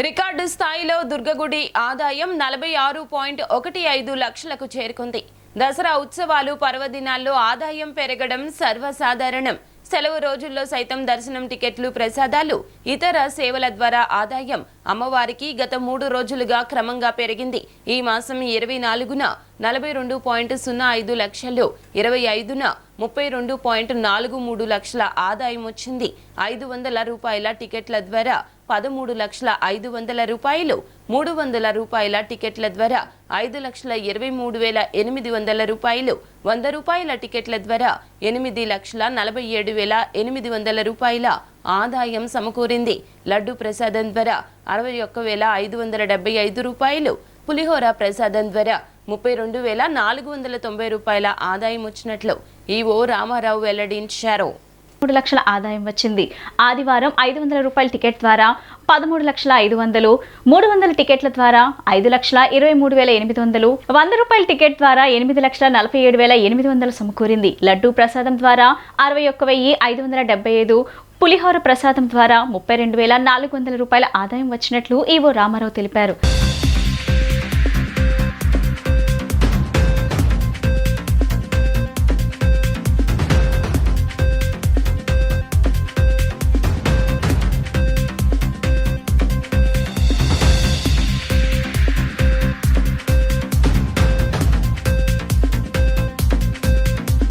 Record స్థాయిలో దుర్గగుడి ఆదాయం నలభై ఆరు పాయింట్ ఒకటి ఐదు లక్షలకు చేరుకుంది. దసరా ఉత్సవాలు పర్వదినాల్లో ఆదాయం పెరగడం సర్వసాధారణం. సెలవు రోజుల్లో సైతం దర్శనం టికెట్లు ప్రసాదాలు ఇతర సేవల ద్వారా ఆదాయం అమ్మవారికి గత మూడు రోజులుగా క్రమంగా పెరిగింది. ఈ మాసం ఇరవై నాలుగున నలభై రెండు పాయింట్ సున్నా ఐదు లక్షలు. ఇరవై ఐదున ముప్పై రెండు పాయింట్ నాలుగు మూడు లక్షల ఆదాయం వచ్చింది. ఐదు వందల రూపాయల టికెట్ల ద్వారా పదమూడు లక్షల ఐదు వందల రూపాయలు. మూడు వందల రూపాయల టికెట్ల ద్వారా ఐదు లక్షల ఇరవై మూడు వేల ఎనిమిది వందల రూపాయలు. వంద రూపాయల టికెట్ల ద్వారా ఎనిమిది లక్షల నలభై ఏడు వేల ఎనిమిది వందల రూపాయల ఆదాయం సమకూరింది. లడ్డు ప్రసాదం ద్వారా అరవై ఒక్క వేల ఐదు వందల డెబ్బై ఐదు రూపాయలు. పులిహోర ప్రసాదం ద్వారా ముప్పై రెండు వేల నాలుగు వందల తొంభై రూపాయల ఆదాయం వచ్చినట్లు ఈవో రామారావు వెల్లడించారు. మూడు లక్షల ఆదాయం వచ్చింది. ఆదివారం ఐదు వందల రూపాయల టికెట్ ద్వారా పదమూడు లక్షల ఐదు వందలు మూడు వందల టికెట్ల ద్వారా ఐదు లక్షల ఇరవై మూడు వేల ఎనిమిది వందలు వంద రూపాయల టికెట్ ద్వారా ఎనిమిది లక్షల నలభై ఏడు వేల ఎనిమిది వందలు సమకూరింది. లడ్డూ ప్రసాదం ద్వారా అరవై ఒక్క వెయ్యి ఐదు వందల డెబ్బై ఐదు పులిహోర ప్రసాదం ద్వారా ముప్పై రెండు వేల నాలుగు వందల రూపాయల ఆదాయం వచ్చినట్లు ఈవో రామారావు తెలిపారు.